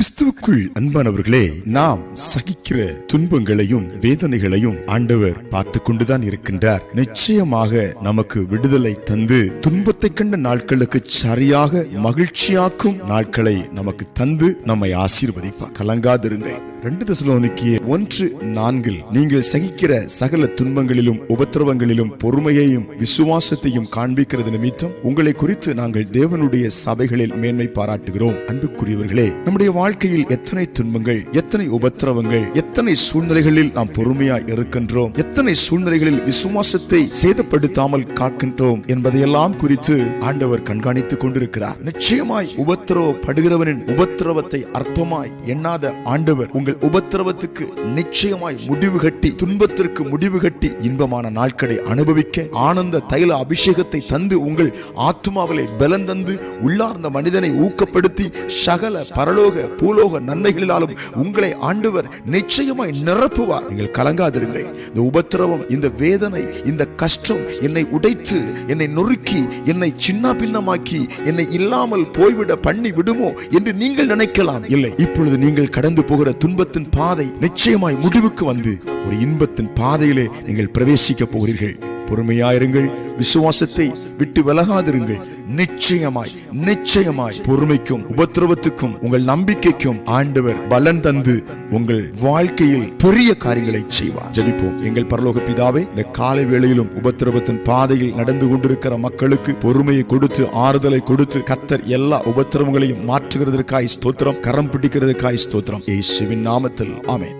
கிறிஸ்துவுக்குள் அன்பானவர்களே நாம் சகிக்கிற துன்பங்களையும் வேதனைகளையும் ஆண்டவர் பார்த்து கொண்டுதான் இருக்கின்றார். நிச்சயமாக நமக்கு விடுதலை தந்து துன்பத்தை கண்ட நாட்களுக்கு சரியாக மகிழ்ச்சியாக்கும் நாட்களை நமக்கு தந்து நம்மை ஆசீர்வதிப்பார். கலங்காதிருங்கள். ரெண்டு தசலோனிக்கிய ஒன்று நான்கில் நீங்கள் சகிக்கிற சகல துன்பங்களிலும் உபத்திரவங்களிலும் பொறுமையையும் விசுவாசத்தையும் காண்பிக்கிறது நிமித்தம் உங்களை குறித்து நாங்கள் தேவனுடைய சபைகளில் மேன்மை பாராட்டுகிறோம். அன்புக்குரியவர்களே நம்முடைய வாழ்க்கையில் எத்தனை துன்பங்கள் எத்தனை உபத்திரவங்கள் எத்தனை சூழ்நிலைகளில் நாம் பொறுமையா இருக்கின்றோம் எத்தனை சூழ்நிலைகளில் விசுவாசத்தை சேதப்படுத்தாமல் காக்கின்றோம் என்பதையெல்லாம் குறித்து ஆண்டவர் கண்காணித்துக் கொண்டிருக்கிறார். நிச்சயமாய் உபத்திரவப்படுகிறவனின் உபத்திரவத்தை அற்பமாய் எண்ணாத ஆண்டவர் உங்கள் உபத்திரவத்துக்கு நிச்சயமாய் முடிவு கட்டி துன்பத்திற்கு முடிவு கட்டி இன்பமான நாட்களை அனுபவிக்க ஆனந்த தைல அபிஷேகத்தை தந்து உங்கள் ஆத்மாவிலே பலன் தந்து உள்ளார்ந்த மனிதனை ஊக்கப்படுத்தி சகல பரலோக பூலோக நன்மைகளினாலும் உங்களை ஆண்டவர் நிச்சயமாய் நிரப்புவார். நீங்கள் கலங்காதிருங்கள். இந்த உபத்திரவம் இந்த வேதனை இந்த கஷ்டம் என்னை உடைத்து என்னை நொறுக்கி என்னை சின்ன பின்னமாக்கி என்னை இல்லாமல் போய்விட பண்ணி விடுமோ என்று நீங்கள் நினைக்கலாம். இல்லை இப்பொழுது நீங்கள் கடந்து போகிற துன்ப துன்பத்தின் பாதை நிச்சயமாய் முடிவுக்கு வந்து ஒரு இன்பத்தின் பாதையிலே நீங்கள் பிரவேசிக்க போகிறீர்கள். பொறுமையாயிருங்கள். விசுவாசத்தை விட்டு விலகாதிருங்கள். நிச்சயமாய் நிச்சயமாய் பொறுமைக்கும் உபத்திரவத்துக்கும் உங்கள் நம்பிக்கைக்கும் ஆண்டவர் பலன் தந்து உங்கள் வாழ்க்கையில் பெரிய காரியங்களை செய்வார். ஜபிப்போம். எங்கள் பரலோக பிதாவே இந்த காலை வேளையிலும் உபத்திரவத்தின் பாதையில் நடந்து கொண்டிருக்கிற மக்களுக்கு பொறுமையை கொடுத்து ஆறுதலை கொடுத்து கத்தர் எல்லா உபத்திரவங்களையும் மாற்றுகிறதற்காய் ஸ்தோத்திரம் கரம் பிடிக்கிறதுக்காய் ஸ்தோத்திரம். இயேசுவின் நாமத்தில். ஆமே